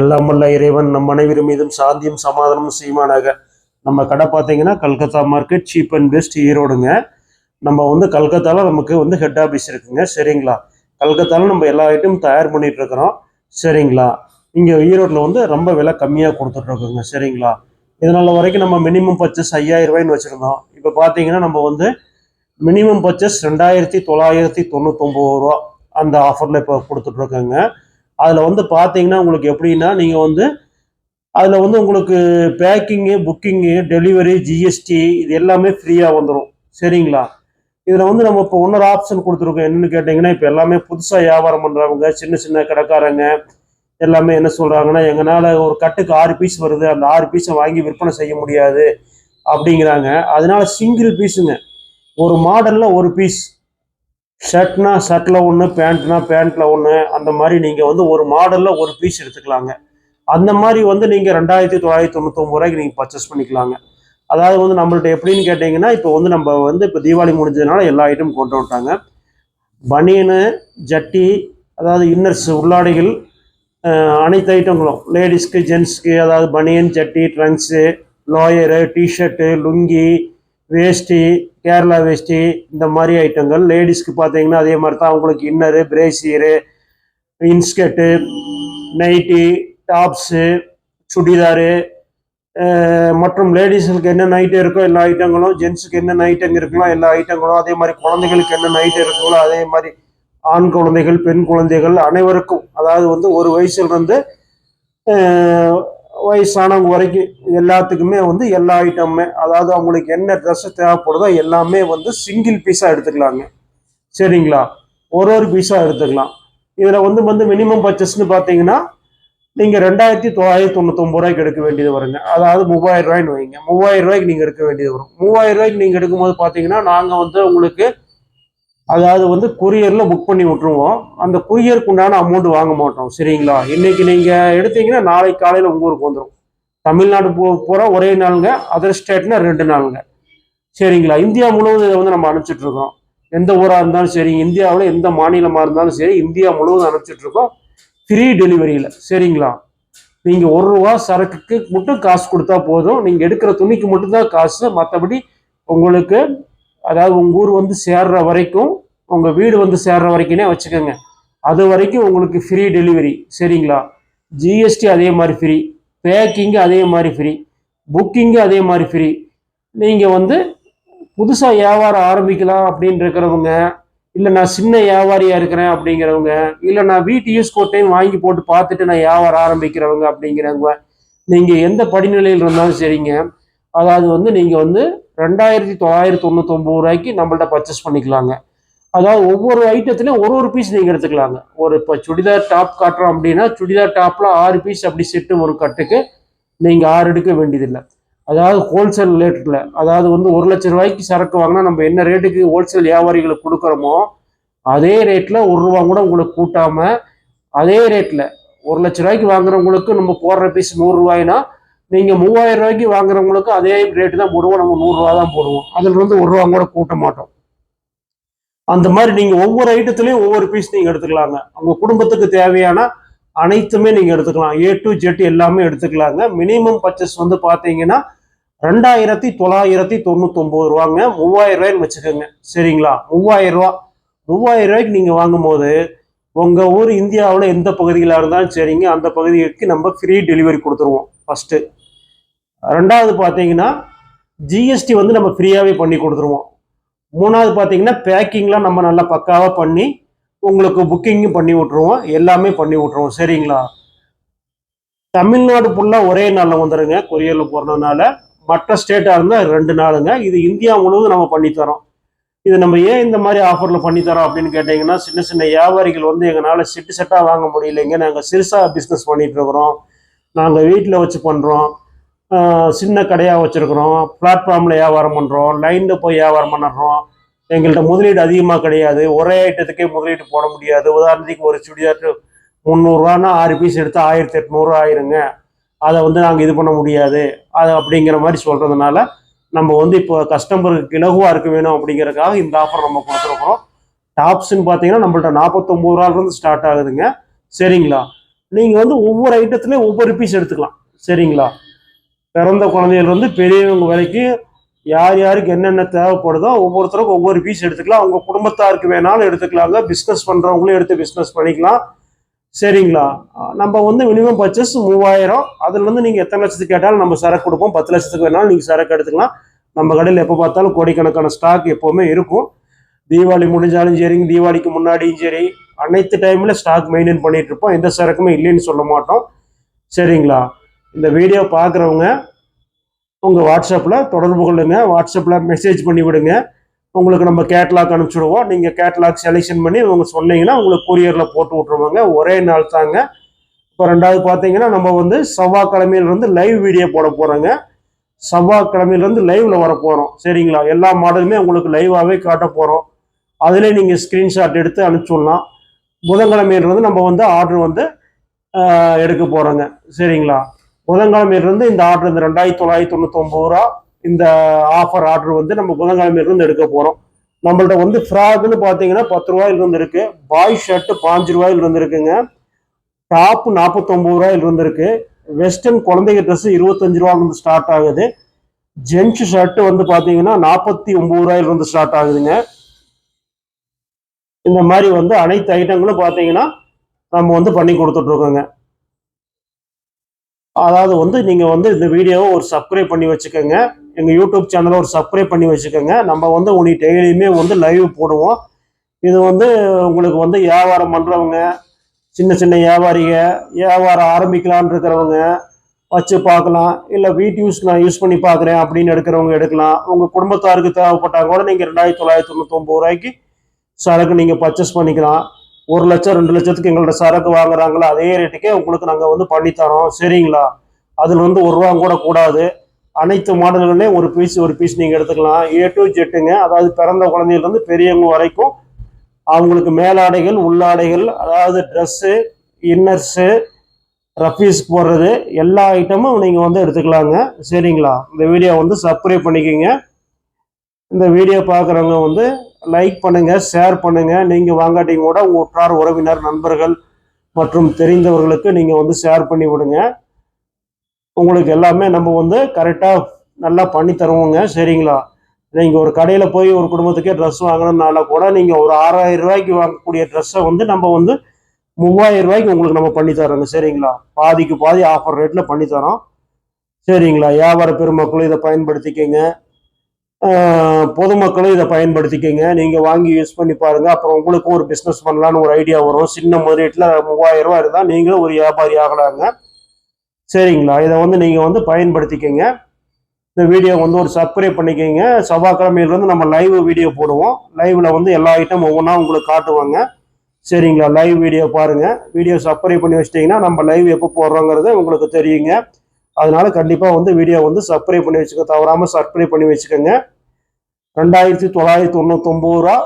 எல்லாம் வல்ல இறைவன் நம் அனைவரும் மீதும் சாந்தியும் சமாதானமும் செய்வானாக நம்ம கடை பார்த்தீங்கன்னா Calcutta market cheap and best ஈரோடுங்க. நம்ம வந்து கல்கத்தாவில் நமக்கு வந்து ஹெட் ஆஃபீஸ் இருக்குங்க. சரிங்களா? கல்கத்தாவில் நம்ம எல்லா ஐட்டமும் தயார் பண்ணிட்டு இருக்கிறோம். சரிங்களா? இங்கே ஈரோட்டில் வந்து ரொம்ப விலை கம்மியாக கொடுத்துட்ருக்கோங்க சரிங்களா? இதனால் வரைக்கும் நம்ம மினிமம் பர்ச்சஸ் ஐயாயிரம் ரூபாய்ன்னு வச்சுருந்தோம். இப்போ பார்த்தீங்கன்னா நம்ம வந்து மினிமம் பர்ச்சஸ் ரெண்டாயிரத்தி தொள்ளாயிரத்தி தொண்ணூத்தொம்பது ரூபா அந்த ஆஃபரில் இப்போ கொடுத்துட்ருக்கோங்க அதில் வந்து பார்த்தீங்கன்னா உங்களுக்கு எப்படின்னா நீங்கள் வந்து அதில் வந்து உங்களுக்கு பேக்கிங்கு புக்கிங்கு டெலிவரி ஜிஎஸ்டி இது எல்லாமே ஃப்ரீயாக வந்துடும் சரிங்களா? இதில் வந்து நம்ம இப்போ இன்னொரு ஆப்ஷன் கொடுத்துருக்கோம். என்னென்னு கேட்டிங்கன்னா இப்போ எல்லாமே புதுசாக வியாபாரம் பண்ணுறவங்க சின்ன சின்ன கடைக்காரங்க எல்லாமே என்ன சொல்கிறாங்கன்னா எங்களால் ஒரு கட்டுக்கு ஆறு பீஸ் வருது. அந்த ஆறு பீஸை வாங்கி விற்பனை செய்ய முடியாது. அப்படிங்கிறாங்க. அதனால சிங்கிள் பீஸுங்க ஒரு மாடலில் ஒரு பீஸ் ஷர்ட்னா ஷர்ட்டில் ஒன்று பேண்ட்னா பேண்ட்டில் ஒன்று அந்த மாதிரி நீங்கள் வந்து ஒரு மாடலில் ஒரு பீஸ் எடுத்துக்கலாங்க. அந்த மாதிரி வந்து நீங்கள் ரெண்டாயிரத்தி தொள்ளாயிரத்தி தொண்ணூத்தொம்பது ரூபாய்க்கு நீங்கள் பர்ச்சேஸ் பண்ணிக்கலாங்க. அதாவது வந்து நம்மள்ட்ட எப்படின்னு கேட்டிங்கன்னா இப்போ வந்து நம்ம வந்து இப்போ தீபாவளி முடிஞ்சதுனால எல்லா ஐட்டமும் கொண்டு விட்டாங்க பனியனு ஜட்டி அதாவது இன்னர்ஸ் உள்ளாடைகள் அனைத்து ஐட்டங்களும் லேடிஸ்க்கு ஜென்ஸ்க்கு அதாவது பனியன் ஜட்டி trunks lower T shirt lungi veshti Kerala veshti இந்த மாதிரி ஐட்டங்கள். லேடிஸ்க்கு பார்த்தீங்கன்னா அதே மாதிரி தான். அவங்களுக்கு inner brassiere inskirt nightie tops churidar மற்றும் லேடிஸுக்கு என்ன நைட்டு இருக்கோ எல்லா ஐட்டங்களும் ஜென்ஸுக்கு என்ன ஐட்டம் இருக்குங்களோ எல்லா ஐட்டங்களும். அதே மாதிரி குழந்தைகளுக்கு என்ன நைட்டு இருக்குங்களோ அதே மாதிரி ஆண் குழந்தைகள் பெண் குழந்தைகள் அனைவருக்கும் அதாவது வந்து ஒரு வயசுல இருந்து வயசானவங்க வரைக்கும் எல்லாத்துக்குமே வந்து எல்லா ஐட்டமுமே அதாவது அவங்களுக்கு என்ன ட்ரெஸ் தேவைப்படுதோ எல்லாமே வந்து சிங்கிள் பீஸாக எடுத்துக்கலாங்க. சரிங்களா? ஒரு ஒரு பீஸாக எடுத்துக்கலாம். இதில் வந்து வந்து மினிமம் பர்ச்சஸ்ன்னு பார்த்தீங்கன்னா நீங்கள் ரெண்டாயிரத்தி தொள்ளாயிரத்தி தொண்ணூத்தொம்பது ரூபாய்க்கு எடுக்க வேண்டியது வருங்க. அதாவது மூவாயிரம் ரூபாய்ன்னு வைங்க. மூவாயிரம் ரூபாய்க்கு நீங்கள் எடுக்க வேண்டியது வரும். மூவாயிரம் ரூபாய்க்கு நீங்கள் எடுக்கும்போது பார்த்தீங்கன்னா நாங்கள் வந்து உங்களுக்கு அதாவது வந்து கொரியரில் புக் பண்ணி விட்டுருவோம். அந்த கொரியருக்கு உண்டான அமௌண்ட் வாங்க மாட்டோம். சரிங்களா? இன்னைக்கு நீங்கள் எடுத்தீங்கன்னா நாளைக்கு காலையில் உங்கள் ஊருக்கு வந்துடும் தமிழ்நாடு போ போகிற ஒரே நாளுங்க அதர் ஸ்டேட்னா ரெண்டு நாளுங்க. சரிங்களா? இந்தியா முழுவதும் இதை வந்து நம்ம அனுப்பிச்சிட்ருக்கோம் எந்த ஊராக இருந்தாலும் சரி இந்தியாவில் எந்த மாநிலமாக இருந்தாலும் சரி இந்தியா முழுவதும் அனுப்பிச்சிட்ருக்கோம் ஃப்ரீ டெலிவரியில் சரிங்களா? நீங்கள் ஒரு ரூபா சரக்குக்கு மட்டும் காசு கொடுத்தா போதும். நீங்கள் எடுக்கிற துணிக்கு மட்டும்தான் காசு. மற்றபடி உங்களுக்கு அதாவது உங்கள் ஊர் வந்து சேர்ற வரைக்கும் உங்கள் வீடு வந்து சேர்ற வரைக்கும்னே வச்சுக்கோங்க. அது வரைக்கும் உங்களுக்கு ஃப்ரீ டெலிவரி சரிங்களா? ஜிஎஸ்டி அதே மாதிரி ஃப்ரீ பேக்கிங்கு அதே மாதிரி ஃப்ரீ புக்கிங்கு அதே மாதிரி ஃப்ரீ நீங்கள் வந்து புதுசாக வியாபாரம் ஆரம்பிக்கலாம் அப்படின்னு இருக்கிறவங்க இல்லை நான் சின்ன வியாபாரியாக இருக்கிறேன் அப்படிங்கிறவங்க இல்லை நான் வீட்டு யூஸ் கோட்டையும் வாங்கி போட்டு பார்த்துட்டு நான் வியாபாரம் ஆரம்பிக்கிறவங்க அப்படிங்கிறவங்க நீங்கள் எந்த படிநிலையில் இருந்தாலும் சரிங்க. அதாவது வந்து நீங்கள் வந்து ரெண்டாயிரத்தி தொள்ளாயிரத்தி தொண்ணூத்தொம்பது ரூபாய்க்கு நம்மள்ட்ட பர்ச்சேஸ் பண்ணிக்கலாங்க. அதாவது ஒவ்வொரு ஐட்டத்துலையும் ஒரு ஒரு பீஸ் நீங்கள் எடுத்துக்கலாங்க. ஒரு இப்போ சுடிதார் டாப் காட்டுறோம் அப்படின்னா சுடிதார் டாப்பில் ஆறு பீஸ் அப்படி செட்டு ஒரு கட்டுக்கு நீங்கள் ஆறு எடுக்க வேண்டியதில்லை. அதாவது ஹோல்சேல் ரேட்டில் அதாவது வந்து ஒரு லட்ச ரூபாய்க்கு சரக்கு வாங்கினா நம்ம என்ன ரேட்டுக்கு ஹோல்சேல் வியாபாரிகளுக்கு கொடுக்குறோமோ அதே ரேட்டில் ஒரு ரூபா கூட உங்களுக்கு கூட்டாமல் அதே ரேட்டில் ஒரு லட்ச ரூபாய்க்கு வாங்குறவங்களுக்கு நம்ம போடுற பீஸ் நூறுரூவாய்னா நீங்கள் மூவாயிரம் ரூபாய்க்கு வாங்குறவங்களுக்கு அதே ரேட்டு தான் போடுவோம். நம்ம நூறுரூவா தான் போடுவோம். அதில் இருந்து ஒரு ரூபா கூட கூட்ட மாட்டோம். அந்த மாதிரி நீங்கள் ஒவ்வொரு ஐட்டத்துலையும் ஒவ்வொரு பீஸ் நீங்கள் எடுத்துக்கலாங்க. உங்க குடும்பத்துக்கு தேவையான அனைத்துமே நீங்கள் எடுத்துக்கலாம். ஏ டு ஜெட் எல்லாமே எடுத்துக்கலாங்க. மினிமம் பர்ச்சேஸ் வந்து பார்த்தீங்கன்னா ரெண்டாயிரத்தி தொள்ளாயிரத்தி தொண்ணூத்தொம்பது ரூபாங்க. மூவாயிரம் ரூபாய்ன்னு வச்சுக்கோங்க. சரிங்களா? மூவாயிரம் ரூபா. மூவாயிரம் ரூபாய்க்கு நீங்கள் வாங்கும்போது உங்கள் ஊர் இந்தியாவில் எந்த பகுதியில் இருந்தாலும் சரிங்க. அந்த பகுதிக்கு நம்ம ஃப்ரீ டெலிவரி கொடுத்துருவோம். ஃபர்ஸ்ட்டு ரெண்டாவது பார்த்தீங்கன்னா ஜிஎஸ்டி வந்து நம்ம ஃப்ரீயாகவே பண்ணி கொடுத்துருவோம். மூணாவது பார்த்தீங்கன்னா பேக்கிங்லாம் நம்ம நல்லா பக்காவாக பண்ணி உங்களுக்கு புக்கிங்கும் பண்ணி விட்ருவோம் எல்லாமே பண்ணி விட்ருவோம் சரிங்களா? தமிழ்நாடு ஃபுல்லாக ஒரே நாளில் வந்துடுங்க கொரியரில் போகிறதுனால மற்ற ஸ்டேட்டாக இருந்தால் ரெண்டு நாளுங்க. இது இந்தியா முழுவதும் நம்ம பண்ணித்தரோம் இது நம்ம ஏன் இந்த மாதிரி ஆஃபரில் பண்ணித்தரோம் அப்படின்னு கேட்டிங்கன்னா சின்ன சின்ன வியாபாரிகள் வந்து எங்களால் செட்டு செட்டாக வாங்க முடியலைங்க. நாங்கள் சிறுசாக பிஸ்னஸ் பண்ணிகிட்ருக்குறோம் நாங்கள் வீட்டில் வச்சு பண்ணுறோம் சின்ன கடையாக வச்சுருக்குறோம். பிளாட்ஃபார்மில் வியாபாரம் பண்ணுறோம் லைனில் போய் வியாபாரம் பண்ணுறோம் எங்கள்கிட்ட முதலீடு அதிகமாக கிடையாது. ஒரே ஐட்டத்துக்கே முதலீடு போட முடியாது. உதாரணத்துக்கு ஒரு சுடிதார் முந்நூறுரூவானா ஆறு பீஸ் எடுத்து ஆயிரத்தி எட்நூறு ஆயிருங்க. அதை வந்து நாங்கள் இது பண்ண முடியாது. அது அப்படிங்கிற மாதிரி சொல்கிறதுனால நம்ம வந்து இப்போ கஸ்டமருக்கு இலகுவாக இருக்க வேணும் அப்படிங்கிறதுக்காக இந்த ஆஃபர் நம்ம கொடுத்துருக்குறோம். டாப்ஸ்ன்னு பார்த்தீங்கன்னா நம்மள்ட்ட நாற்பத்தொம்பது ரூபாலேருந்து ஸ்டார்ட் ஆகுதுங்க. சரிங்களா? நீங்கள் வந்து ஒவ்வொரு ஐட்டத்துலேயும் ஒவ்வொரு பீஸ் எடுத்துக்கலாம். சரிங்களா? பிறந்த குழந்தையிலிருந்து வந்து பெரியவங்க வரைக்கும் யார் யாருக்கு என்னென்ன தேவைப்படுதோ ஒவ்வொருத்தருக்கும் ஒவ்வொரு பீஸ் எடுத்துக்கலாம். அவங்க குடும்பத்தாருக்கு வேணாலும் எடுத்துக்கலாங்க. பிஸ்னஸ் பண்ணுறவங்களும் எடுத்து பிஸ்னஸ் பண்ணிக்கலாம். சரிங்களா? நம்ம வந்து மினிமம் பர்ச்சஸ் மூவாயிரம். அதுலேருந்து நீங்கள் எத்தனை லட்சத்துக்கு கேட்டாலும் நம்ம சரக்கு கொடுப்போம். பத்து லட்சத்துக்கு வேணாலும் நீங்கள் சரக்கு எடுத்துக்கலாம். நம்ம கடையில் எப்போ பார்த்தாலும் கோடிக்கணக்கான ஸ்டாக் எப்போவுமே இருக்கும். தீபாவளி முடிஞ்சாலும் சரிங்க தீபாவளிக்கு முன்னாடியும் சரி அனைத்து டைமில் ஸ்டாக் மெயின்டைன் பண்ணிகிட்ருப்போம் எந்த சரக்குமே இல்லைன்னு சொல்ல மாட்டோம். சரிங்களா? இந்த வீடியோ பார்க்குறவங்க உங்கள் வாட்ஸ்அப்பில் தொடர்பு கொள்ளுங்க. வாட்ஸ்அப்பில் மெசேஜ் பண்ணி விடுங்க. உங்களுக்கு நம்ம கேட்லாக் அனுப்பிச்சுடுவோம். நீங்கள் கேட்லாக் செலெக்ஷன் பண்ணி உங்க சொன்னீங்கன்னா உங்களுக்கு கொரியரில் போட்டு விட்ருவாங்க ஒரே நாள் தாங்க. இப்போ ரெண்டாவது பார்த்தீங்கன்னா நம்ம வந்து செவ்வாய்க்கிழமையிலேருந்து லைவ் வீடியோ போட போகிறோங்க செவ்வாய்க்கிழமையிலேருந்து லைவில் வர போகிறோம் சரிங்களா? எல்லா மாடலுமே உங்களுக்கு லைவாகவே காட்ட போகிறோம் அதிலே நீங்கள் ஸ்க்ரீன்ஷாட் எடுத்து அனுப்பிச்சுடலாம். புதன்கிழமையிலிருந்து நம்ம வந்து ஆர்டர் வந்து எடுக்க போகிறோங்க சரிங்களா? புதன்கிழமையிலிருந்து இந்த ஆர்டர் இந்த ரெண்டாயிரத்தி தொள்ளாயிரத்தி தொண்ணூத்தொம்பது ரூபா இந்த ஆஃபர் ஆர்டர் வந்து நம்ம புதன்கிழமையிலிருந்து எடுக்க போகிறோம் நம்மள்ட்ட வந்து ஃப்ராக்னு பார்த்தீங்கன்னா பத்து ரூபாயிலிருந்து இருக்கு. பாய் ஷர்ட் பாஞ்சு ரூபாயிலிருந்து இருக்குங்க. டாப் நாற்பத்தொம்பது ரூபாயிலிருந்து இருக்கு. வெஸ்டர்ன் குழந்தைங்க ட்ரெஸ் இருபத்தஞ்சு ரூபாயிலிருந்து ஸ்டார்ட் ஆகுது. ஜென்ஸ் ஷர்ட் வந்து பார்த்தீங்கன்னா நாற்பத்தி ஒம்பது ரூபாயிலிருந்து ஸ்டார்ட் ஆகுதுங்க. இந்த மாதிரி வந்து அனைத்து ஐட்டங்களும் பார்த்தீங்கன்னா நம்ம வந்து பண்ணி கொடுத்துட்டு இருக்கோங்க. அதாவது வந்து நீங்கள் வந்து இந்த வீடியோவை ஒரு சப்ஸ்கிரைப் பண்ணி வச்சுக்கோங்க. எங்கள் யூடியூப் சேனலை ஒரு சப்ஸ்கிரைப் பண்ணி வச்சுக்கோங்க. நம்ம வந்து உனக்கு டெய்லியுமே வந்து லைவ் போடுவோம். இது வந்து உங்களுக்கு வந்து வியாபாரம் பண்ணுறவங்க சின்ன சின்ன வியாபாரிக வியாபாரம் ஆரம்பிக்கலான் இருக்கிறவங்க வச்சு பார்க்கலாம். இல்லை வீட்டு யூஸ் நான் யூஸ் பண்ணி பார்க்குறேன் அப்படின்னு எடுக்கிறவங்க எடுக்கலாம். உங்கள் குடும்பத்தாருக்கு தேவைப்பட்டால் கூட நீங்கள் ரெண்டாயிரத்தி தொள்ளாயிரத்தி தொண்ணூத்தொம்பது ரூபாய்க்கு சரக்கு நீங்கள் பர்ச்சேஸ் பண்ணிக்கலாம். ஒரு லட்சம் ரெண்டு லட்சத்துக்கு எங்கள்ட்ட சரக்கு வாங்குறாங்களோ அதே ரேட்டுக்கே உங்களுக்கு நாங்கள் வந்து பண்ணித்தரோம். சரிங்களா? அதில் வந்து ஒரு ரூபா கூட கூடாது. அனைத்து மாடல்கள்லேயும் ஒரு பீஸ் ஒரு பீஸ் நீங்கள் எடுத்துக்கலாம். ஏ டு ஜெட்டுங்க அதாவது பிறந்த குழந்தையிலேருந்து பெரியவங்க வரைக்கும் அவங்களுக்கு மேலாடைகள் உள்ளாடைகள் அதாவது ட்ரெஸ்ஸு இன்னர்ஸு ரஃபீஸ் போடுறது எல்லா ஐட்டமும் நீங்கள் வந்து எடுத்துக்கலாங்க. சரிங்களா? இந்த வீடியோ வந்து சப்ஸ்கிரைப் பண்ணிக்கோங்க. இந்த வீடியோ பார்க்குறவங்க வந்து லைக் பண்ணுங்கள் ஷேர் பண்ணுங்கள் நீங்கள் வாங்காட்டிங்க கூட உங்கள் உற்றார் உறவினர் நண்பர்கள் மற்றும் தெரிந்தவர்களுக்கு நீங்கள் வந்து ஷேர் பண்ணி விடுங்க. உங்களுக்கு எல்லாமே நம்ம வந்து கரெக்டாக நல்லா பண்ணி தருவோங்க. சரிங்களா? நீங்கள் ஒரு கடையில் போய் ஒரு குடும்பத்துக்கே ட்ரெஸ் வாங்கணும்னால கூட நீங்கள் ஒரு ஆறாயிரம் ரூபாய்க்கு வாங்கக்கூடிய ட்ரெஸ்ஸை வந்து நம்ம வந்து மூவாயிரம் ரூபாய்க்கு உங்களுக்கு நம்ம பண்ணி தரோங்க சரிங்களா? பாதிக்கு பாதி ஆஃபர் ரேட்டில் பண்ணி தரோம் சரிங்களா? வியாபார பெருமக்களும் இதை பயன்படுத்திக்கங்க. பொதுமக்களும் இதை பயன்படுத்திக்கங்க. நீங்கள் வாங்கி யூஸ் பண்ணி பாருங்க. அப்புறம் உங்களுக்கும் ஒரு பிஸ்னஸ் பண்ணலான்னு ஒரு ஐடியா வரும். சின்ன முதலீட்டில் மூவாயிரம் ரூபா இருந்தால் நீங்களும் ஒரு வியாபாரி ஆகலாங்க. சரிங்களா? இதை வந்து நீங்கள் வந்து பயன்படுத்திக்கங்க. இந்த வீடியோ வந்து ஒரு சப்ஸ்கிரைப் பண்ணிக்கோங்க. செவ்வாய்க்கிழமையிலேருந்து நம்ம லைவ் வீடியோ போடுவோம். லைவில் வந்து எல்லா ஐட்டம் ஒவ்வொன்றா உங்களுக்கு காட்டுவாங்க. சரிங்களா? லைவ் வீடியோ பாருங்கள் வீடியோ சப்ஸ்கிரைப் பண்ணி வச்சிட்டிங்கன்னா நம்ம லைவ் எப்போ போடுறோங்கிறது உங்களுக்கு தெரியுங்க. அதனால கண்டிப்பாக வந்து வீடியோ வந்து சப்ஸ்கிரைப் பண்ணி வச்சுக்க. தவறாமல் சப்ஸ்கிரைப் பண்ணி வச்சுக்கோங்க. ரெண்டாயிரத்தி தொள்ளாயிரத்தி தொண்ணூத்தொம்பது ரூபா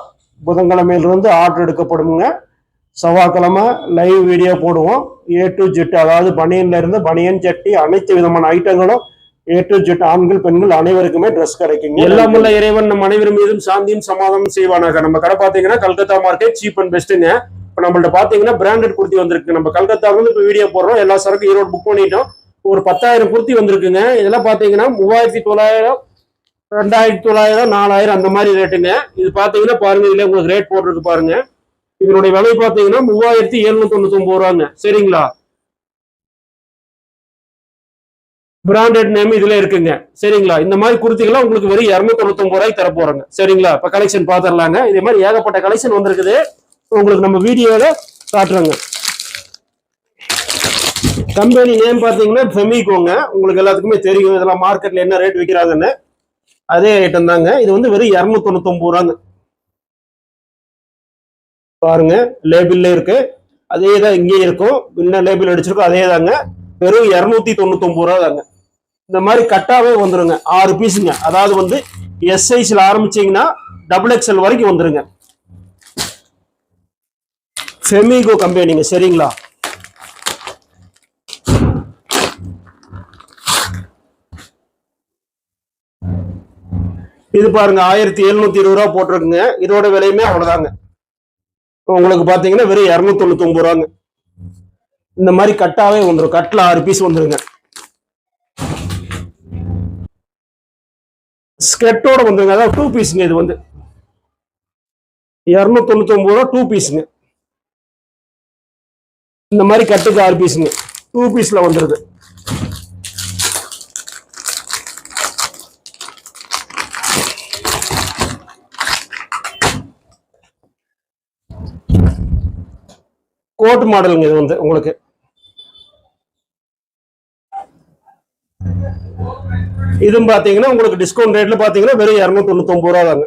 புதன்கிழமையிலிருந்து ஆர்டர் எடுக்கப்படுங்க. செவ்வாய்க்கிழமை லைவ் வீடியோ போடுவோம். ஏ டு ஜெட் அதாவது பனியன்லேருந்து பனியன் சட்டி அனைத்து விதமான ஐட்டங்களும் ஏ டு ஜெட் ஆண்கள் பெண்கள் அனைவருக்குமே ட்ரெஸ் கிடைக்குங்க. எல்லாமுள்ள இறைவன் நம்ம அனைவரும் மீதும் சாந்தியும் சமாதானம் செய்வானாக. நம்ம கடை பார்த்தீங்கன்னா கல்கத்தா மார்க்கெட் சீப் அண்ட் பெஸ்ட்டுங்க இப்போ நம்மள்ட்ட பார்த்தீங்கன்னா பிராண்டட் குர்த்தி வந்திருக்கு. நம்ம கல்கத்தாவிலிருந்து இப்போ வீடியோ போடுறோம். எல்லா சரக்கும் ஈரோடு புக் பண்ணிட்டோம். ஒரு பத்தாயிரம் குர்த்தி வந்திருக்குங்க. இதெல்லாம் பார்த்தீங்கன்னா மூவாயிரத்தி தொள்ளாயிரம் ரெண்டாயிரத்தி தொள்ளாயிரம் நாலாயிரம் அந்த மாதிரி ரேட்டுங்க. இது பார்த்தீங்கன்னா பாருங்க இதில் உங்களுக்கு ரேட் போட்டிருக்கு பாருங்க. இதனுடைய விலை பார்த்தீங்கன்னா மூவாயிரத்தி எழுநூத்தி தொண்ணூத்தி ரூபாங்க. சரிங்களா? பிராண்டட் நேம் இதுல இருக்குங்க. சரிங்களா? இந்த மாதிரி குர்த்திகள்லாம் உங்களுக்கு வெறும் இரநூத்தி தொண்ணூத்தி ரூபாய்க்கு தர போறாங்க. சரிங்களா? இப்ப கலெக்ஷன் பாத்திரலாங்க. இதே மாதிரி ஏகப்பட்ட கலெக்ஷன் வந்திருக்குது. உங்களுக்கு நம்ம வீடியோல காட்டுறோங்க. கம்பெனி நேம் பார்த்தீங்கன்னா ஃபெமிகோங்க உங்களுக்கு எல்லாத்துக்குமே தெரியும். இதெல்லாம் மார்க்கெட்டில் என்ன ரேட் விற்கிறாங்கன்னு அதே ஐட்டம் தாங்க. இது வந்து வெறும் இரநூத்தி ரூபாங்க. பாருங்க லேபிள்ல இருக்கு. அதே தான் இங்கேயும் இருக்கும். என்ன லேபிள் அடிச்சிருக்கோ அதே தாங்க. வெறும் இரநூத்தி தொண்ணூத்தொம்பது ரூபா தாங்க. இந்த மாதிரி கட்டாவே வந்துருங்க. ஆறு பீஸுங்க அதாவது வந்து எஸ் சைஸ்ல ஆரம்பிச்சீங்கன்னா டபுள் எக்ஸ்எல் வரைக்கும் வந்துருங்க. ஃபெமிகோ கம்பெனிங்க சரிங்களா? இது பாருங்க ஆயிரத்தி எழுநூத்தி இருபது ரூபா போட்டிருக்குங்க. இதோட விலையுமே அவ்வளவுதாங்க. உங்களுக்கு பாத்தீங்கன்னா வெறும் இரநூத்தி தொண்ணூத்தி ஒன்பது ரூபாங்க. இந்த மாதிரி கட்டாவே வந்துடும் கட்டில் ஆறு பீஸ் வந்துருங்க. ஸ்கெட்டோட வந்துருங்க. அதாவது டூ பீஸுங்க இது வந்து. இரநூத்தொண்ணூத்தி ஒன்பது ரூபா டூ பீஸுங்க இந்த மாதிரி கட்டுக்கு ஆறு பீஸுங்க டூ பீஸ்ல வந்துருது. கோட் மாடலுங்க இது வந்து உங்களுக்கு. இதுவும் பாத்தீங்கன்னா உங்களுக்கு டிஸ்கவுண்ட் ரேட்ல பாத்தீங்கன்னா வெறும் இரநூத்தி ரூபா தாங்க.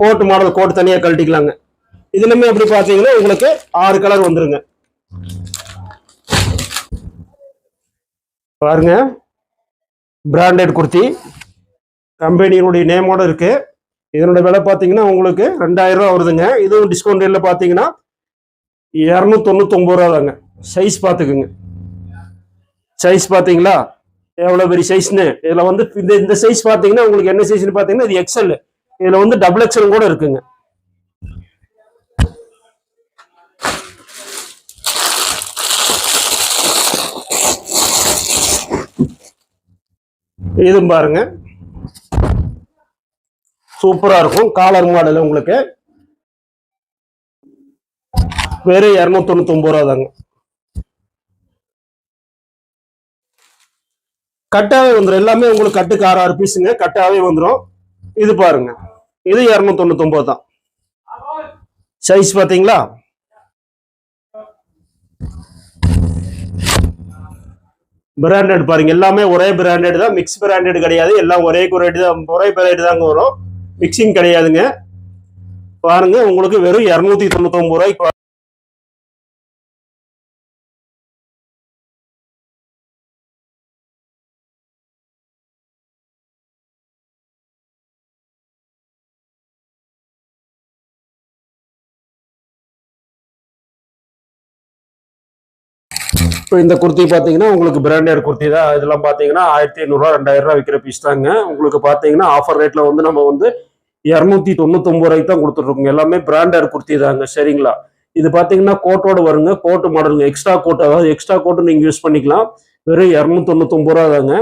கோட் மாடல் கோட் தனியா கழட்டிக்கலாங்க. இதுலமே எப்படி பாத்தீங்கன்னா உங்களுக்கு ஆறு கலர் வந்துருங்க. பாருங்க. பிராண்டட் குர்த்தி. கம்பெனியினுடைய நேமோட இருக்கு. இதனுடைய விலை பார்த்தீங்கன்னா உங்களுக்கு ரெண்டாயிரம் ரூபா வருதுங்க. இதுவும் டிஸ்கவுண்ட் ரேட்ல பார்த்தீங்கன்னா இரநூத்தொண்ணூத்தொம்பது ரூபா தாங்க சைஸ் பார்த்துக்குங்க. சைஸ் பார்த்தீங்களா? எவ்வளோ பெரிய சைஸ்னு இதில் வந்து இந்த இந்த சைஸ் பார்த்தீங்கன்னா உங்களுக்கு என்ன சைஸ்னு பார்த்தீங்கன்னா இது எக்ஸல் இதில் வந்து டபுள் எக்ஸல் கூட இருக்குங்க. இதுவும் பாருங்க. சூப்பராக இருக்கும். காலர் மாடல் உங்களுக்கு. வெறும் இரநூத்தி தொண்ணூத்தி ரூபா தாங்க. கட்டாவே வந்துடும் எல்லாமே உங்களுக்கு கட்டுக்கு ஆறு ஆறு பீஸுங்க. கட்டாவே வந்துடும் இது பாருங்க. இது இரநூத்தி தொண்ணூத்தி தான். சைஸ் பாத்தீங்களா பிராண்டட் பாருங்க. எல்லாமே ஒரே பிராண்டட் தான். மிக்ஸ் பிராண்டட் கிடையாது. எல்லாம் ஒரே குரேட் தான். ஒரே பிராண்டட் தாங்க வரும். மிக்சிங் கிடையாதுங்க. பாருங்க. உங்களுக்கு வெறும் இரநூத்தி தொண்ணூத்தி ஒன்பது ரூபாய்க்கு இப்போ இந்த குர்த்தி பார்த்தீங்கன்னா உங்களுக்கு பிராண்டட் குர்த்தி தான். இதெல்லாம் பார்த்தீங்கன்னா ஆயிரத்தி ஐநூறுரூவா ரெண்டாயிரம் ரூபா விற்கிற பீஸ் தாங்க. உங்களுக்கு பார்த்தீங்கன்னா ஆஃபர் ரேட்டில் வந்து நம்ம வந்து இரநூத்தி தொண்ணூத்தொம்பது ரூபாய்க்கு தான் கொடுத்துட்ருக்கோங்க. எல்லாமே பிராண்டட் குர்த்தி தாங்க. சரிங்களா? இது பார்த்தீங்கன்னா கோட்டோட வருங்க. கோட்டு மாடலுங்க. எக்ஸ்ட்ரா கோட் அதாவது எக்ஸ்ட்ரா கோட்டு நீங்கள் யூஸ் பண்ணிக்கலாம். வெறும் இரநூத்தொண்ணூத்தொம்பது ரூபா தாங்க.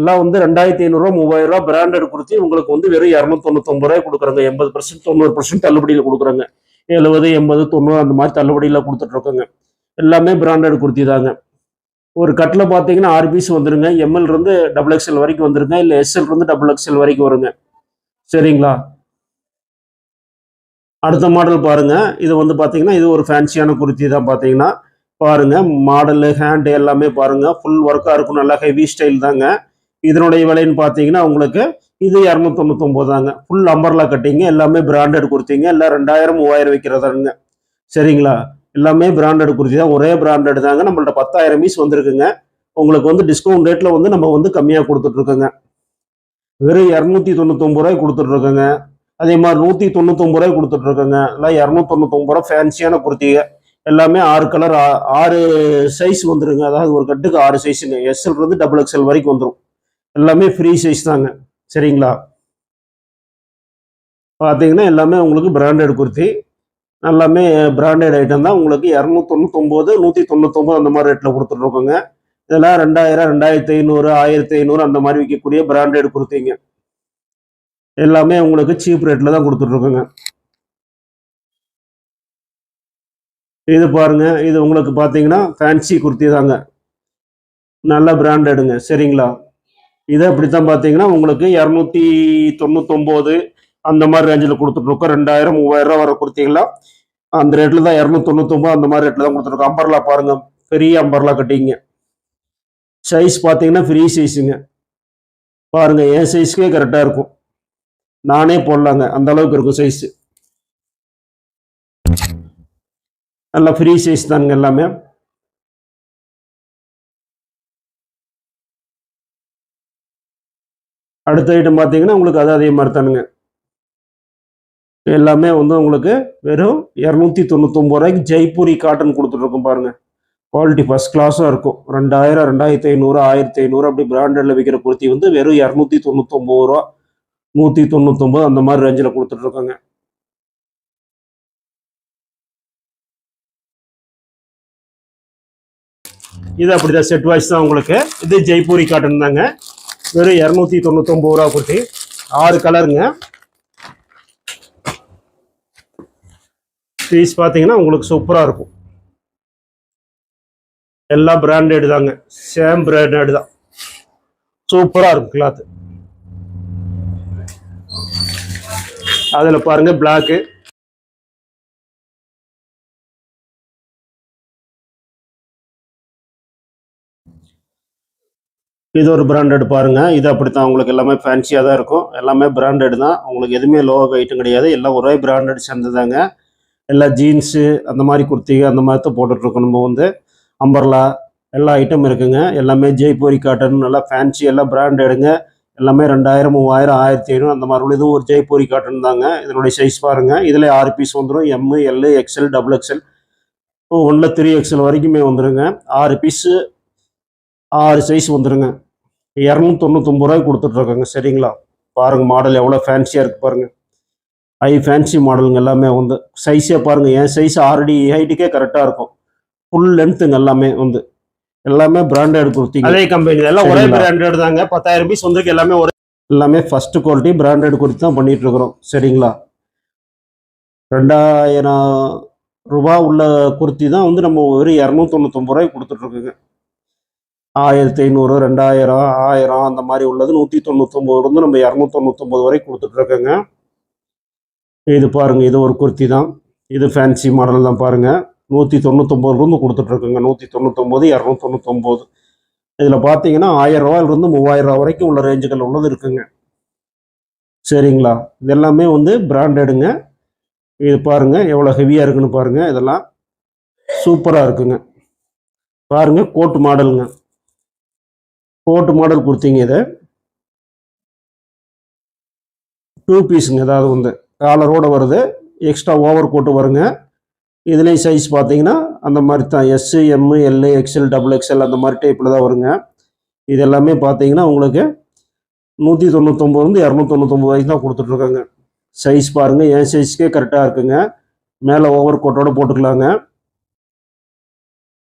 எல்லாம் வந்து ரெண்டாயிரத்தி ஐநூறுரூவா மூவாயிரம் ரூபா பிராண்டட் குர்த்தி உங்களுக்கு வந்து வெறும் இரநூத்தொண்ணூத்தொம்பது ரூபாய் கொடுக்குறாங்க. எண்பது பர்சன்ட் தொண்ணூறு பர்சன்ட் தள்ளுபடியில் கொடுக்குறாங்க. எழுபது எண்பது தொண்ணூறு அந்த மாதிரி தள்ளுபடியில் கொடுத்துட்ருக்கோங்க. எல்லாமே பிராண்டட் குர்த்தி தாங்க. ஒரு கட்டில் பார்த்தீங்கன்னா ஆறு பீஸ் வந்துருங்க. எம்எல் இருந்து டபுள் எக்ஸ்எல் வரைக்கும் வந்துருங்க. இல்லை எஸ்எல் இருந்து டபுள் எக்ஸ்எல் வரைக்கும் வருங்க. சரிங்களா? அடுத்த மாடல் பாருங்க. இது வந்து பார்த்தீங்கன்னா இது ஒரு ஃபேன்சியான குர்த்தி தான் பார்த்தீங்கன்னா பாருங்க மாடலு ஹேண்டு எல்லாமே பாருங்க. ஃபுல் ஒர்க்காக இருக்கும். நல்லா ஹெவி ஸ்டைல் தாங்க. இதனுடைய விலைன்னு பார்த்தீங்கன்னா உங்களுக்கு இது இரநூத்தொண்ணூத்தொம்பது தாங்க. ஃபுல் அம்பர்லா கட்டிங்க எல்லாமே பிராண்டட் கொடுத்தீங்க எல்லாம் ரெண்டாயிரம் மூவாயிரம் விற்கிறதாங்க சரிங்களா? எல்லாமே பிராண்டட் குறிச்சி தான். ஒரே பிராண்டட் தாங்க. நம்மள்ட்ட பத்தாயிரம் பீஸ் வந்திருக்குங்க. உங்களுக்கு வந்து டிஸ்கவுண்ட் ரேட்டில் வந்து நம்ம வந்து கம்மியாக கொடுத்துட்ருக்கோங்க. வெறும் இரநூத்தி தொண்ணூத்தொம்பது ரூபாய் கொடுத்துட்ருக்கோங்க. அதே மாதிரி நூற்றி தொண்ணூத்தொம்பது ரூபாய் கொடுத்துட்ருக்கோங்க. எல்லாம் இரநூத்தொண்ணூத்தொம்பது ரூபா ஃபேன்சியான குர்த்திங்க. எல்லாமே ஆறு கலர் ஆறு சைஸ் வந்துருங்க. அதாவது ஒரு கட்டுக்கு ஆறு சைஸுங்க எஸ்எல் இருந்து டபுள் எக்ஸ்எல் வரைக்கும் வந்துடும் எல்லாமே ஃப்ரீ சைஸ் தாங்க. சரிங்களா? பார்த்தீங்கன்னா எல்லாமே உங்களுக்கு பிராண்டட் குர்த்தி. எல்லாமே பிராண்டட் ஐட்டம் தான். உங்களுக்கு இரநூத்தொண்ணூத்தொம்போது நூற்றி தொண்ணூத்தொம்பது அந்த மாதிரி ரேட்டில் கொடுத்துட்ருக்கோங்க. இதெல்லாம் ரெண்டாயிரம் ரெண்டாயிரத்தி ஐநூறு ஆயிரத்தி ஐநூறு அந்த மாதிரி விற்கக்கூடிய பிராண்டட் கொடுத்தீங்க எல்லாமே உங்களுக்கு சீப் ரேட்டில் தான் கொடுத்துட்ருக்கோங்க. இது பாருங்க இது உங்களுக்கு பார்த்தீங்கன்னா ஃபேன்சி குர்த்தி தாங்க. நல்ல பிராண்டடுங்க சரிங்களா? இதை அப்படித்தான் பார்த்தீங்கன்னா உங்களுக்கு இரநூத்தி தொண்ணூத்தொம்போது அந்த மாதிரி ரேஞ்சில் கொடுத்துட்ருக்கோம் ரெண்டாயிரம் மூவாயிரம் ரூபா வர கொடுத்தீங்களா? அந்த ரேட்டில் தான் இரநூத்தொண்ணூத்தொம்பது அந்த மாதிரி ரேட்டில் தான் கொடுத்துருக்கோம். அம்பர்லா பாருங்கள் பெரிய அம்பர்லா கட்டிங்க. சைஸ் பார்த்தீங்கன்னா ஃப்ரீ சைஸுங்க பாருங்கள் என் சைஸ்க்கே கரெக்டாக இருக்கும். நானே போடலாங்க. அந்த அளவுக்கு இருக்கும் சைஸு நல்லா ஃப்ரீ சைஸ் தானுங்க எல்லாமே. அடுத்த ஐட்டம் பார்த்தீங்கன்னா உங்களுக்கு அது அதே மாதிரி தானுங்க. எல்லாமே வந்து உங்களுக்கு வெறும் இரநூத்தி தொண்ணூத்தொம்பது ரூபாய்க்கு ஜெய்ப்பூரி காட்டன் கொடுத்துட்ருக்கோம் பாருங்கள் குவாலிட்டி ஃபஸ்ட் கிளாஸாக இருக்கும். ரெண்டாயிரம் ரெண்டாயிரத்தி ஐநூறு ஆயிரத்தி ஐநூறு அப்படி பிராண்டடில் விற்கிற குர்த்தி வந்து வெறும் இரநூத்தி தொண்ணூத்தொம்பது ரூபா. நூற்றி தொண்ணூத்தொம்பது அந்த மாதிரி ரேஞ்சில் கொடுத்துட்ருக்கோங்க. இது அப்படிதான் செட் வாய்ஸ் தான் உங்களுக்கு. இது ஜெய்ப்பூரி காட்டன் தாங்க. வெறும் இரநூத்தி தொண்ணூத்தொம்பது ரூபா குர்த்தி. ஆறு கலருங்க பீஸ் பார்த்தீங்கன்னா உங்களுக்கு சூப்பராக இருக்கும். எல்லா பிராண்டட் தாங்க. சேம் பிராண்டட் தான். சூப்பராக இருக்கும் கிளாத்து அதில் பாருங்க பிளாக்கு இது ஒரு பிராண்டட் பாருங்க. இது அப்படித்தான். உங்களுக்கு எல்லாமே ஃபேன்சியாக தான் இருக்கும். எல்லாமே பிராண்டட் தான். உங்களுக்கு எதுவுமே லோ ஐட்டம் கிடையாது. எல்லாம் ஒரே பிராண்டட் சேர்ந்ததாங்க. எல்லா ஜீன்ஸு அந்த மாதிரி குர்த்தி அந்த மாதிரி தான் போட்டுட்ருக்கோம். நம்ம வந்து அம்பர்லா எல்லா ஐட்டம் இருக்குங்க. எல்லாமே ஜெய்பூரி காட்டன் நல்லா ஃபேன்சி எல்லாம் பிராண்டடுங்க எல்லாமே ரெண்டாயிரம் மூவாயிரம் ஆயிரத்தி ஐநூறு அந்த மாதிரி உள்ள இதுவும் ஒரு ஜெய்பூரி காட்டன் தாங்க. இதனுடைய சைஸ் பாருங்கள் இதில் ஆறு பீஸ் வந்துடும் M L XL double XL ஒன்றில் த்ரீ எக்ஸ்எல் வரைக்குமே வந்துடுங்க ஆறு பீஸு ஆறு சைஸ் வந்துருங்க. இரநூத்தி தொண்ணூத்தொம்பது ரூபாய்க்கு கொடுத்துட்ருக்கோங்க. சரிங்களா? பாருங்கள் மாடல் எவ்வளோ ஃபேன்சியாக இருக்குது பாருங்கள் ஹை ஃபேன்சி மாடலுங்க எல்லாமே வந்து சைஸே பாருங்க என் சைஸ் ஆல்ரெடி ஹைட்டுக்கே கரெக்டாக இருக்கும். ஃபுல் லென்த்துங்க எல்லாமே வந்து. எல்லாமே பிராண்டட் குர்த்திங்க. அதே கம்பெனி எல்லாம் ஒரே? பிராண்டட் தாங்க. பத்தாயிரம் பீஸ் வந்திருக்கு எல்லாமே ஒரே எல்லாமே ஃபர்ஸ்ட் குவாலிட்டி பிராண்டட் குர்த்தி தான் பண்ணிட்டு இருக்கிறோம் சரிங்களா? ரெண்டாயிரம் ரூபா உள்ள குர்த்தி தான் வந்து நம்ம ஒரு இரநூத்தொண்ணூத்தொம்பது ரூபாய்க்கு கொடுத்துட்ருக்குங்க. ஆயிரத்தி ஐநூறு ரெண்டாயிரம் ஆயிரம் அந்த மாதிரி உள்ளது. நூற்றி தொண்ணூத்தொம்பதுலேருந்து நம்ம இரநூத்தொண்ணூத்தொம்பது வரைக்கும் கொடுத்துட்ருக்கோங்க. இது பாருங்கள் இது ஒரு குர்த்தி தான். இது ஃபேன்சி மாடல் தான் பாருங்கள் நூற்றி தொண்ணூத்தொம்பதுலேருந்து கொடுத்துட்ருக்குங்க. நூற்றி தொண்ணூத்தொம்பது இரநூத்தொண்ணூத்தொம்பது. இதில் பார்த்தீங்கன்னா ஆயிரம் ரூபாயிலிருந்து மூவாயிரம் ரூபா வரைக்கும் உள்ள ரேஞ்சுகள் உள்ளது இருக்குங்க. சரிங்களா? இது எல்லாமே வந்து பிராண்டடுங்க இது பாருங்கள் எவ்வளோ ஹெவியாக இருக்குன்னு பாருங்கள் இதெல்லாம் சூப்பராக இருக்குங்க. பாருங்கள் கோட் மாடலுங்க கோட் மாடல் கொடுத்தீங்க இதை. டூ பீஸுங்க ஏதாவது வந்து காலரோட வருது. எக்ஸ்ட்ரா ஓவர் கோட்டு வருங்க. இதுலேயும் சைஸ் பார்த்தீங்கன்னா அந்த மாதிரி தான். S M L XL double XL அந்த மாதிரி டைப்பில் தான் வருங்க. இது எல்லாமே பார்த்தீங்கன்னா உங்களுக்கு நூற்றி தொண்ணூத்தொம்பதுலேருந்து இரநூத்தொண்ணூத்தொம்பது வரைக்கும் தான் கொடுத்துட்ருக்காங்க. சைஸ் பாருங்கள் என் சைஸ்க்கே கரெக்டாக இருக்குங்க. மேலே ஓவர் கோட்டோட போட்டுக்கலாங்க.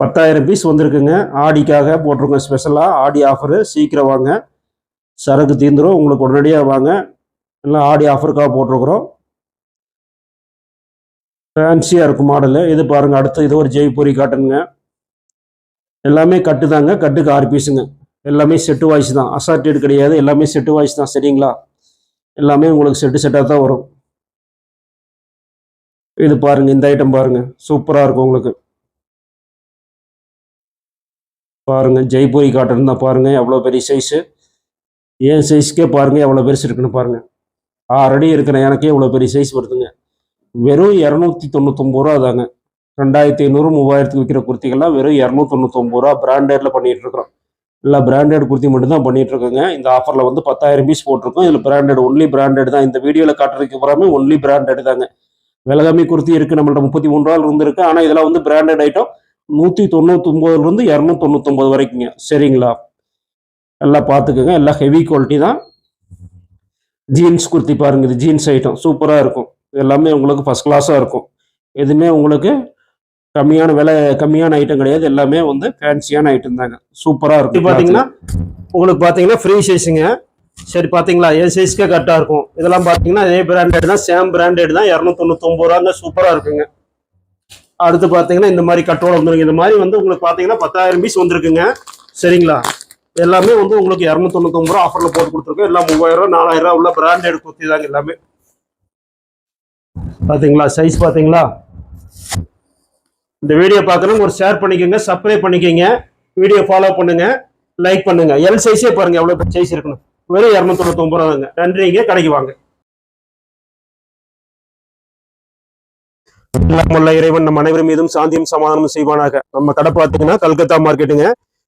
பத்தாயிரம் பீஸ் வந்திருக்குங்க. ஆடிக்காக போட்டிருக்கோம் ஸ்பெஷலாக ஆடி ஆஃபரு சீக்கிரம் வாங்க. சரக்கு தீந்துரும். உங்களுக்கு உடனடியாக வாங்க. எல்லாம் ஆடி ஆஃபருக்காக போட்டிருக்கிறோம். ஃபேன்சியாக இருக்கும் மாடலு இது பாருங்கள் அடுத்து இது ஒரு ஜெய்பூரி காட்டனுங்க எல்லாமே கட்டு தாங்க. கட்டுக்கு ஆறு பீஸுங்க எல்லாமே செட்டு வாய்ஸ் தான். அசார்டட் கிடையாது. எல்லாமே செட்டு வாய்ஸ் தான். சரிங்களா எல்லாமே உங்களுக்கு செட்டு செட்டாக தான் வரும். இது பாருங்க இந்த ஐட்டம் பாருங்கள் சூப்பராக இருக்கும் உங்களுக்கு. பாருங்க ஜெய்பூரி காட்டன் தான் பாருங்கள் எவ்வளோ பெரிய சைஸு என் சைஸ்க்கே பாருங்கள் எவ்வளோ பெருசு இருக்குன்னு பாருங்கள் ஆறு அடி இருக்கிற எனக்கே இவ்வளோ பெரிய சைஸ் வருதுங்க. வெறும் இரநூத்தி தொண்ணூத்தொம்பது ரூபா தாங்க. ரெண்டாயிரத்தி ஐநூறு மூவாயிரத்துக்கு விற்கிற குர்த்திகள்லாம் வெறும் இரநூத்தொண்ணூத்தொம்பது ரூபா பிராண்டட்ல பண்ணிட்டு இருக்கிறோம். இல்லை பிராண்டட் குர்த்தி மட்டும் தான் பண்ணிட்டு இருக்கோங்க. இந்த ஆஃபரில் வந்து பத்தாயிரம் பீஸ் போட்டிருக்கோம். இதில் பிராண்டட் ஒன்லி பிராண்டட் தான். இந்த வீடியோவில் காட்டுறதுக்கு பூராமே ஒன்லி பிராண்டட் தாங்க. விலை குர்த்தி இருக்கு. நம்மள்ட்ட முப்பத்தி மூணு ரூபா இருந்திருக்கு. ஆனால் இதெல்லாம் வந்து பிராண்டட் ஐட்டம் நூற்றி தொண்ணூத்தொம்பதுலேருந்து இரநூத்தொண்ணூத்தொம்பது வரைக்குங்க. சரிங்களா? எல்லாம் பார்த்துக்குங்க. எல்லாம் ஹெவி குவாலிட்டி தான். ஜீன்ஸ் குர்த்தி பாருங்க இது ஜீன்ஸ் ஐட்டம் சூப்பராக இருக்கும். எல்லாமே உங்களுக்கு ஃபர்ஸ்ட் கிளாஸாக இருக்கும். எதுவுமே உங்களுக்கு கம்மியான விலை கம்மியான ஐட்டம் கிடையாது. எல்லாமே வந்து ஃபேன்சியான ஐட்டம் தாங்க. சூப்பராக இருக்கும். பார்த்தீங்கன்னா உங்களுக்கு பார்த்தீங்கன்னா ஃப்ரீ சைஸுங்க சரி பார்த்தீங்களா என் சைஸ்க்கே கரெக்டாக இருக்கும். இதெல்லாம் பார்த்தீங்கன்னா அதே பிராண்டட் தான் சேம் பிராண்டட் தான் இரநூத்தொண்ணூத்தொம்பது ரூபாங்க. சூப்பராக இருக்குங்க. அடுத்து பார்த்தீங்கன்னா இந்த மாதிரி கட்டோட வந்துருங்க. இந்த மாதிரி வந்து உங்களுக்கு பார்த்தீங்கன்னா பத்தாயிரம் பீஸ் வந்திருக்குங்க. சரிங்களா? எல்லாமே வந்து உங்களுக்கு இரநூத்தொண்ணூத்தொம்பது ரூபா ஆஃபரில் போட்டு கொடுத்துருக்கோம். எல்லாம் மூவாயிரம் ரூபா நாலாயிரம் ரூபா உள்ள பிராண்டட் குர்த்தி தாங்க எல்லாமே. பாத்தீங்களா? சைஸ் பாத்தீங்களா? இந்த வீடியோ பார்க்கணும் ஒரு ஷேர் பண்ணிக்கோங்க சப்ஸ்கிரைப் பண்ணிக்கோங்க. வீடியோ ஃபாலோ பண்ணுங்க லைக் பண்ணுங்க. எல் சைஸே பாருங்க எவ்வளவு சைஸ் இருக்கணும் வெறும் இரநூத்தொண்ணூத்தொம்பது ரூபாங்க நன்றிங்க கடைக்கு வாங்க. எல்லாமுள்ள இறைவன் நம் அனைவரும் மீதும் சாந்தியும் சமாதானமும் செய்வானாக. நம்ம கடை பார்த்தீங்கன்னா கல்கத்தா மார்க்கெட்டுங்க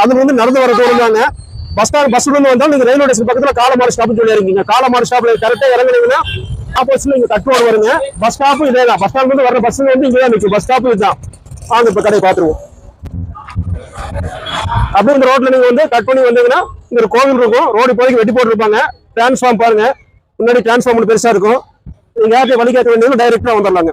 அது வந்து நடந்து வர தூரம் தாங்க. பஸ் ஸ்டாண்ட் பஸ் இருந்து வந்தாலும் நீங்க ரயில்வே ஸ்டேஷன் பக்கத்துல காலமாறு ஸ்டாப் சொல்லி இருக்கீங்க காலமாறு ஸ்டாப்ல கரெக்டா இறங்குனீங்கன்னா ஆப்போசிட்ல இங்க கட் வருங்க. பஸ் ஸ்டாப்பும் இதே தான் பஸ் ஸ்டாண்ட் வந்து வர பஸ் வந்து இங்கதான் நிற்கும் பஸ் ஸ்டாப்பும் இதுதான். வாங்க இப்ப கடையை பாத்துருவோம் அப்படியே இந்த ரோட்ல நீங்க வந்து கட் பண்ணி வந்தீங்கன்னா இங்க ஒரு கோவில் இருக்கும். ரோடு இப்போதைக்கு வெட்டி போட்டுருப்பாங்க. டிரான்ஸ்ஃபார்ம் பாருங்க. முன்னாடி டிரான்ஸ்ஃபார்ம் பெருசா இருக்கும். நீங்க யார்கிட்ட வழி கேட்க வேண்டியது டைரக்டா வந்துடலாங்க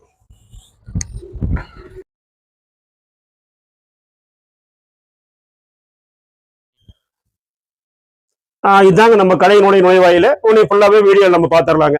இதாங்க நம்ம கடையினுடைய நுழைவாயில. உன்னை ஃபுல்லாவே வீடியோ நம்ம பாத்துரலாங்க.